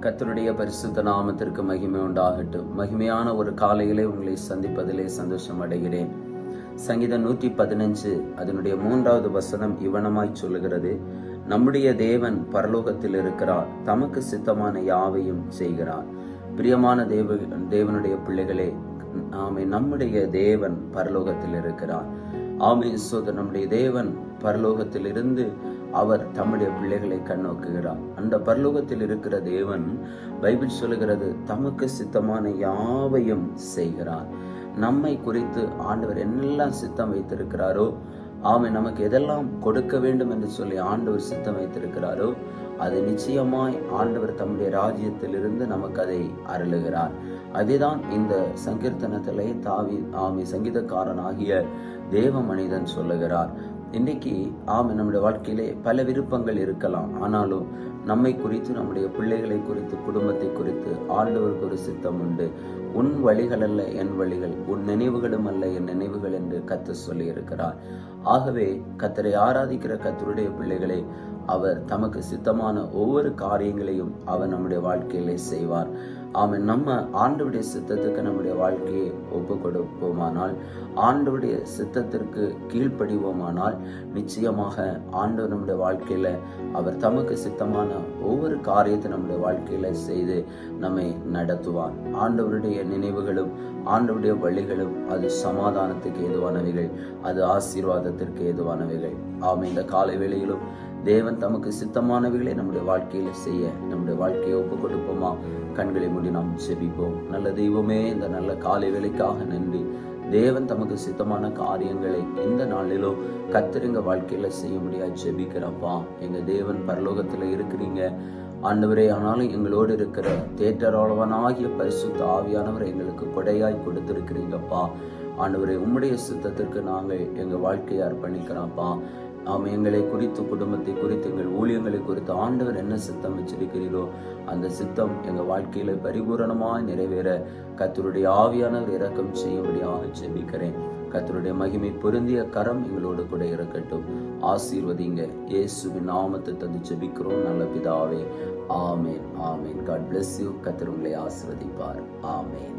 கத்தருடைய பரிசுத்த நாமத்திற்கு மகிமை உண்டாகட்டும். மகிமையான ஒரு காலையிலே உங்களை சந்திப்பதிலே சந்தோஷம் அடைகிறேன். சங்கீதம் நூற்றி பதினஞ்சு அதனுடைய மூன்றாவது வசனம் இவனமாய் சொல்லுகிறது. நம்முடைய தேவன் பரலோகத்தில் இருக்கிறார். தமக்கு சித்தமான யாவையும் செய்கிறார். பிரியமான தேவ தேவனுடைய பிள்ளைகளே ஆமை நம்முடைய தேவன் பரலோகத்தில் இருக்கிறார். ஆமை சோதர் நம்முடைய தேவன் பரலோகத்திலிருந்து இருந்து அவர் தம்முடைய பிள்ளைகளை கண்ணோக்குகிறார். அந்த பரலோகத்தில் இருக்கிற தேவன் பைபிள் சொல்லுகிறது தமக்கு சித்தமான யாவையும் செய்கிறார். நம்மை குறித்து ஆண்டவர் என்னெல்லாம் சித்தம் வைத்திருக்கிறாரோ ஆமை நமக்கு எதெல்லாம் கொடுக்க வேண்டும் என்று சொல்லி ஆண்டவர் சித்தம் வைத்திருக்கிறாரோ அது நிச்சயமாய் ஆண்டவர் தம்முடைய ராஜ்யத்திலிருந்து நமக்கு அதை அருளுகிறார். அதுதான் இந்த சங்கீர்த்தனத்திலே தாவி ஆமை சங்கீதக்காரனாகிய தேவ மனிதன் சொல்லுகிறார். இன்னைக்கு ஆம் நம்முடைய வாழ்க்கையிலே பல விருப்பங்கள் இருக்கலாம். ஆனாலும் நம்மை குறித்து நம்முடைய பிள்ளைகளை குறித்து குடும்பத்தை குறித்து ஆண்டவருக்கு ஒரு சித்தம் உண்டு. உன் வழிகள் அல்ல என் வழிகள். உன் நினைவுகளும் அல்ல என் நினைவுகள் என்று கத்து சொல்லி இருக்கிறார் ஆகவே கத்தரை ஆராதிக்கிற கத்தருடைய பிள்ளைகளை அவர் தமக்கு சித்தமான ஒவ்வொரு காரியங்களையும் அவர் நம்முடைய வாழ்க்கையிலே செய்வார். அவன் நம்ம ஆண்டவுடைய சித்தத்துக்கு நம்முடைய வாழ்க்கையை ஒப்பு கொடுப்போமானால் ஆண்டவுடைய சித்தத்திற்கு கீழ்ப்படிவோமானால் நிச்சயமாக ஆண்டவர் நம்முடைய வாழ்க்கையில் அவர் தமக்கு சித்தமான ஒவ்வொரு காரியத்தை நம்முடைய வாழ்க்கையில் செய்து நம்மை நடத்துவார். ஆண்டவருடைய நினைவுகளும் ஆண்டவருடைய வழிகளும் அது சமாதானத்துக்கு ஏதுவானவைகள் அது ஆசீர்வாதத்திற்கு ஏதுவானவைகள். ஆமை இந்த காலை வேளையிலும் தேவன் தமக்கு சித்தமானவைகளை நம்முடைய வாழ்க்கையில செய்ய நம்முடைய வாழ்க்கையை ஒப்பு கொடுப்போமா கண்களை மூடி நாம் செபிப்போம் நல்ல தெய்வமே இந்த நல்ல காலை வேலைக்காக நன்றி. தேவன் தமக்கு சித்தமான காரியங்களை இந்த நாளிலும் கத்திருங்க வாழ்க்கையில செய்ய முடியாது ஜெபிக்கிறப்பா. எங்க தேவன் பரலோகத்துல இருக்கிறீங்க. ஆண்டவரே ஆனாலும் எங்களோடு இருக்கிற தேட்டரோளவனாகிய பரிசுத்த ஆவியானவர் எங்களுக்கு கொடையாய் கொடுத்திருக்கிறீங்கப்பா. ஆண்டவரே உம்முடைய சித்தத்திற்கு நாங்கள் எங்கள் வாழ்க்கையை அர்ப்பணிக்கிறோம்ப்பா. ஆம் எங்களை குறித்து குடும்பத்தை குறித்து எங்கள் ஊழியங்களை குறித்து ஆண்டவர் என்ன சித்தம் வச்சிருக்கிறீரோ அந்த சித்தம் எங்கள் வாழ்க்கையில பரிபூரணமாய் நிறைவேற கத்தருடைய ஆவியானவர் இறக்கம் செய்யும்படியாக ஜெபிக்கிறேன். கத்தருடைய மகிமை பொருந்திய கரம் எங்களோடு கூட இருக்கட்டும். ஆசீர்வதிங்க. இயேசுவின் நாமத்தை தந்து ஜெபிக்கிறோம் நல்ல பிதாவே. ஆமேன் ஆமேன். காட் பிளஸ் யூ கத்தர் உங்களை ஆசீர்வதிப்பார். ஆமேன்.